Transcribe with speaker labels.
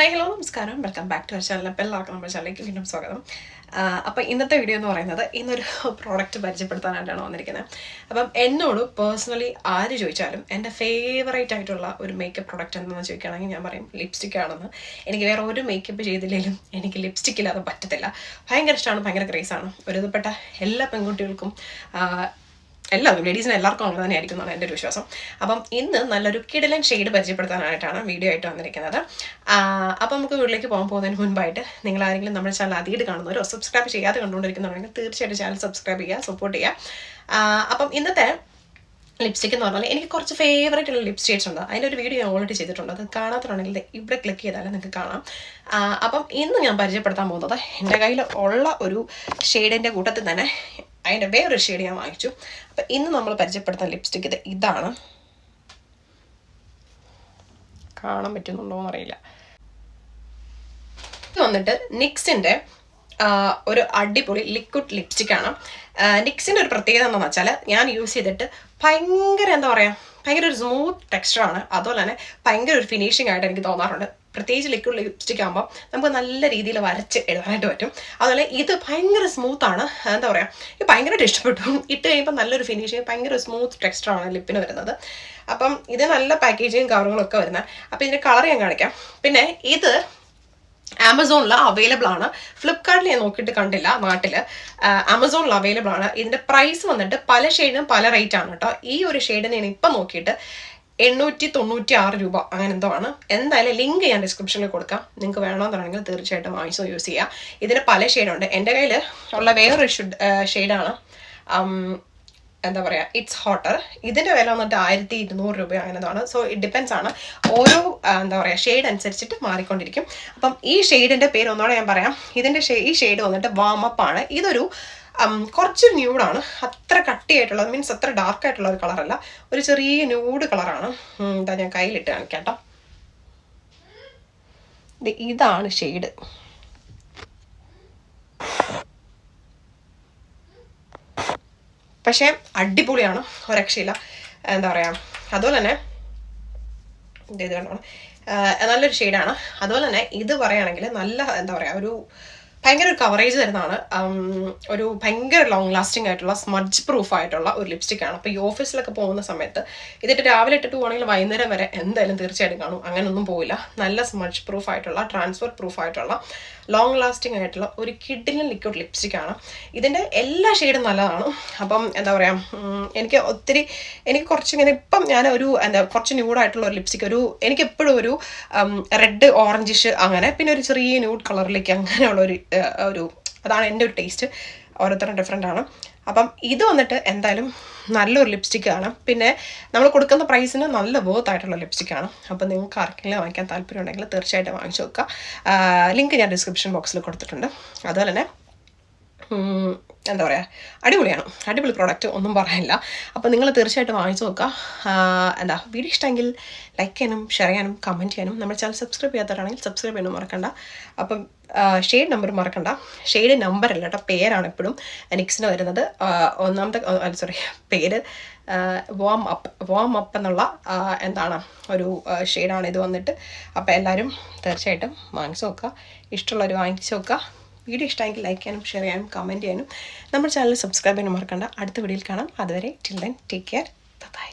Speaker 1: Hi hello നമസ്കാരം. Welcome back to our channel അപ്പോൾ എല്ലാവർക്കും നമ്മുടെ ചാനലിലേക്ക് വീണ്ടും സ്വാഗതം. അപ്പോൾ ഇന്നത്തെ വീഡിയോ എന്ന് പറയുന്നത് ഇന്നൊരു പ്രോഡക്റ്റ് പരിചയപ്പെടുത്താനായിട്ടാണ് വന്നിരിക്കുന്നത്. അപ്പം എന്നോട് പേഴ്സണലി ആര് ചോദിച്ചാലും എന്റെ ഫേവറേറ്റ് ആയിട്ടുള്ള ഒരു മേക്കപ്പ് പ്രോഡക്റ്റ് എന്താണെന്ന് ചോദിക്കുകയാണെങ്കിൽ ഞാൻ പറയും ലിപ്സ്റ്റിക് ആണെന്ന്. എനിക്ക് വേറെ ഒരു മേക്കപ്പ് ചെയ്തില്ലെങ്കിലും എനിക്ക് ലിപ്സ്റ്റിക് ഇല്ലാതെ പറ്റത്തില്ല. ഭയങ്കര ഇഷ്ടമാണ് ഭയങ്കര ക്രേസാണ് ഒരു വിധപ്പെട്ട എല്ലാ പെൺകുട്ടികൾക്കും എല്ലാവരും ലേഡീസിന് എല്ലാവർക്കും അങ്ങനെ തന്നെ ആയിരിക്കും എന്നാണ് എന്റെ ഒരു വിശ്വാസം. അപ്പം ഇന്ന് നല്ലൊരു കിടിലൻ ഷെയ്ഡ് പരിചയപ്പെടുത്താനായിട്ടാണ് വീഡിയോ ആയിട്ട് വന്നിരിക്കുന്നത്. അപ്പം നമുക്ക് വീട്ടിലേക്ക് പോകാൻ പോകുന്നതിന് മുൻപായിട്ട് നിങ്ങൾ ആരെങ്കിലും നമ്മുടെ ചാനൽ ആദ്യമായിട്ട് കാണുന്നവരോ സബ്സ്ക്രൈബ് ചെയ്യാതെ കണ്ടുകൊണ്ടിരിക്കുന്നവരെങ്കിൽ തീർച്ചയായിട്ടും ചാനൽ സബ്സ്ക്രൈബ് ചെയ്യുക സപ്പോർട്ട് ചെയ്യുക. അപ്പം ഇന്നത്തെ ലിപ്സ്റ്റിക് എന്ന് പറഞ്ഞാൽ എനിക്ക് കുറച്ച് ഫേവറേറ്റ് ഉള്ള ലിപ്സ്റ്റിക്സ് ഉണ്ട്. അതിന്റെ ഒരു വീഡിയോ ഞാൻ ഓൾറെഡി ചെയ്തിട്ടുണ്ട്. അത് കാണാത്തതാണെങ്കിൽ ഇവിടെ ക്ലിക്ക് ചെയ്താൽ നിങ്ങൾക്ക് കാണാം. അപ്പം ഇന്ന് ഞാൻ പരിചയപ്പെടുത്താൻ പോകുന്നത് എന്റെ കയ്യിൽ ഉള്ള ഒരു ഷെയ്ഡിന്റെ കൂട്ടത്തിൽ തന്നെ അതിന്റെ വേറൊരു ഷെയ്ഡ് ഞാൻ വാങ്ങിച്ചു. അപ്പം ഇന്ന് നമ്മൾ പരിചയപ്പെടുത്തുന്ന ലിപ്സ്റ്റിക് ഇത് ഇതാണ്. കാണാൻ പറ്റുന്നുണ്ടോ എന്നറിയില്ല. ഇത് വന്നിട്ട് നിക്സിന്റെ ഒരു അടിപൊളി ലിക്വിഡ് ലിപ്സ്റ്റിക് ആണ്. നിക്സിന്റെ ഒരു പ്രത്യേകത എന്താണെന്ന് വെച്ചാൽ ഞാൻ യൂസ് ചെയ്തിട്ട് ഭയങ്കര എന്താ പറയുക ഭയങ്കര ഒരു സ്മൂത്ത് ടെക്സ്ചർ ആണ്. അതുപോലെ തന്നെ ഭയങ്കര ഒരു ഫിനിഷിംഗ് ആയിട്ട് എനിക്ക് തോന്നാറുണ്ട്. പ്രത്യേകിച്ച് ലിക്വിഡ് ലിപ്സ്റ്റിക് ആകുമ്പോൾ നമുക്ക് നല്ല രീതിയിൽ വരച്ച് എഴുതാനായിട്ട് പറ്റും. അതുപോലെ ഇത് ഭയങ്കര സ്മൂത്ത് ആണ്. എന്താ പറയുക ഇത് ഭയങ്കരമായിട്ട് ഇഷ്ടപ്പെട്ടു. ഇട്ട് കഴിയുമ്പോൾ നല്ലൊരു ഫിനിഷിങ് ഭയങ്കര സ്മൂത്ത് ടെക്സ്റ്ററാണ് ലിപ്പിന് വരുന്നത്. അപ്പം ഇത് നല്ല പാക്കേജിങ് ഒക്കെ വരുന്നത് അപ്പം ഇതിന്റെ കളർ ഞാൻ കാണിക്കാം. പിന്നെ ഇത് ആമസോണിൽ അവൈലബിൾ ആണ്. ഫ്ലിപ്കാർട്ടിൽ ഞാൻ നോക്കിയിട്ട് കണ്ടില്ല നാട്ടിൽ ആമസോണിൽ അവൈലബിൾ ആണ്. ഇതിന്റെ പ്രൈസ് വന്നിട്ട് പല ഷെയ്ഡിനും പല റേറ്റ് ആണ് കേട്ടോ. ഈ ഒരു ഷെയ്ഡ് ഞാൻ ഇപ്പം നോക്കിയിട്ട് എണ്ണൂറ്റി തൊണ്ണൂറ്റി ആറ് രൂപ. അങ്ങനെ എന്തോ ആണ്. എന്തായാലും ലിങ്ക് ഞാൻ ഡിസ്ക്രിപ്ഷനിൽ കൊടുക്കാം. നിങ്ങൾക്ക് വേണമെന്നുണ്ടെങ്കിൽ തീർച്ചയായിട്ടും വാങ്ങിച്ചോ യൂസ് ചെയ്യാം. ഇതിന് പല ഷെയ്ഡുണ്ട് എന്റെ കയ്യിൽ ഉള്ള വേറൊരു ഷുഡ് ഷെയ്ഡാണ് എന്താ പറയുക ഇറ്റ്സ് ഹോട്ടർ ഇതിന്റെ വില വന്നിട്ട് ആയിരത്തി ഇരുന്നൂറ് രൂപ അങ്ങനെതാണ് സോ ഇറ്റ് ഡിപ്പെൻസ് ആണ്. ഓരോ എന്താ പറയുക ഷെയ്ഡ് അനുസരിച്ചിട്ട് മാറിക്കൊണ്ടിരിക്കും. അപ്പം ഈ ഷെയ്ഡിന്റെ പേര് ഒന്നോടെ ഞാൻ പറയാം. ഇതിന്റെ ഈ ഷെയ്ഡ് വന്നിട്ട് വാമപ്പ് ആണ്. ഇതൊരു കുറച്ച് ന്യൂഡാണ് അത്ര കട്ടിയായിട്ടുള്ള മീൻസ് അത്ര ഡാർക്ക് ആയിട്ടുള്ള ഒരു കളറല്ല ഒരു ചെറിയ ന്യൂഡ് കളറാണ് എന്താ ഞാൻ കയ്യിലിട്ട് കാണിക്കാം കേട്ടോ ദേ ഇതാണ് ഷെയ്ഡ് പക്ഷേ അടിപൊളിയാണ്. ഒരു എന്താ പറയുക അതുപോലെ തന്നെ ഇത് കണ്ടോണം നല്ലൊരു ഷെയ്ഡാണ് അതുപോലെ തന്നെ ഇത് പറയുകയാണെങ്കിൽ നല്ല എന്താ പറയുക ഒരു ഭയങ്കര ഒരു കവറേജ് തരുന്നതാണ്. ഒരു ഭയങ്കര ലോങ് ലാസ്റ്റിംഗ് ആയിട്ടുള്ള സ്മഡ്ജ് പ്രൂഫ് ആയിട്ടുള്ള ഒരു ലിപ്സ്റ്റിക് ആണ്. അപ്പോൾ ഈ ഓഫീസിലൊക്കെ പോകുന്ന സമയത്ത് ഇതിട്ട് രാവിലെ ഇട്ടിട്ട് പോകണമെങ്കിൽ വൈകുന്നേരം വരെ എന്തായാലും തീർച്ചയായിട്ടും കാണും. അങ്ങനെയൊന്നും പോവില്ല. നല്ല സ്മഡ്ജ് പ്രൂഫ് ആയിട്ടുള്ള ട്രാൻസ്ഫർ പ്രൂഫ് ആയിട്ടുള്ള ലോങ് ലാസ്റ്റിംഗ് ആയിട്ടുള്ള ഒരു കിഡിലും ലിക്വിഡ് ലിപ്സ്റ്റിക് ആണ്. ഇതിന്റെ എല്ലാ ഷെയ്ഡും നല്ലതാണ്. അപ്പം എന്താ പറയുക എനിക്ക് ഒത്തിരി എനിക്ക് കുറച്ച് ഇങ്ങനെ ഇപ്പം ഞാൻ ഒരു എന്താ കുറച്ച് ന്യൂഡായിട്ടുള്ള ഒരു ലിപ്സ്റ്റിക് ഒരു എനിക്ക് എപ്പോഴും ഒരു റെഡ് ഓറഞ്ചിഷ് അങ്ങനെ പിന്നെ ഒരു ചെറിയ ന്യൂഡ് കളറിലേക്ക് അങ്ങനെയുള്ള ഒരു ഒരു അതാണ് എന്റെ ഒരു ടേസ്റ്റ്. ഓരോരുത്തരും ഡിഫറെന്റ് ആണ്. അപ്പം ഇത് വന്നിട്ട് എന്തായാലും നല്ലൊരു ലിപ്സ്റ്റിക് ആണ്. പിന്നെ നമ്മൾ കൊടുക്കുന്ന പ്രൈസിന് നല്ല വേർത്ത് ആയിട്ടുള്ള ലിപ്സ്റ്റിക് ആണ്. അപ്പം നിങ്ങൾക്ക് ആർക്കെങ്കിലും വാങ്ങിക്കാൻ താല്പര്യം ഉണ്ടെങ്കിൽ തീർച്ചയായിട്ടും വാങ്ങിച്ചു നോക്കുക. ലിങ്ക് ഞാൻ ഡിസ്ക്രിപ്ഷൻ ബോക്സിൽ കൊടുത്തിട്ടുണ്ട്. അതുപോലെ തന്നെ എന്താ പറയുക അടിപൊളിയാണ്. അടിപൊളി പ്രോഡക്റ്റ് ഒന്നും പറയാനില്ല. അപ്പോൾ നിങ്ങൾ തീർച്ചയായിട്ടും വാങ്ങിച്ചു നോക്കുക. എന്താ വീഡിയോ ഇഷ്ടമെങ്കിൽ ലൈക്ക് ചെയ്യാനും ഷെയർ ചെയ്യാനും കമന്റ് ചെയ്യാനും. നമ്മുടെ ചാനൽ സബ്സ്ക്രൈബ് ചെയ്യാത്തവരാണെങ്കിൽ സബ്സ്ക്രൈബ് ചെയ്യാനും മറക്കണ്ട. അപ്പം ഷെയ്ഡ് നമ്പർ മറക്കണ്ട. ഷെയ്ഡ് നമ്പർ അല്ല കേട്ടോ പേരാണ് എപ്പോഴും നിക്സിന് വരുന്നത്. ഒന്നാമത്തെ സോറി പേര് വാം അപ്പ് വാം അപ്പ് എന്നുള്ള എന്താണ് ഒരു ഷെയ്ഡാണ് ഇത് വന്നിട്ട്. അപ്പോൾ എല്ലാവരും തീർച്ചയായിട്ടും വാങ്ങിച്ചു നോക്കുക. ഇഷ്ടമുള്ളവർ വാങ്ങിച്ചു നോക്കുക. വീഡിയോ ഇഷ്ടമെങ്കിൽ ലൈക്ക് ചെയ്യാനും ഷെയർ ചെയ്യാനും കമന്റ് ചെയ്യാനും. നമ്മുടെ ചാനൽ സബ്സ്ക്രൈബ് ചെയ്യാനും മറക്കണ്ട. അടുത്ത വീഡിയോയിൽ കാണാം. അതുവരെ till then take care bye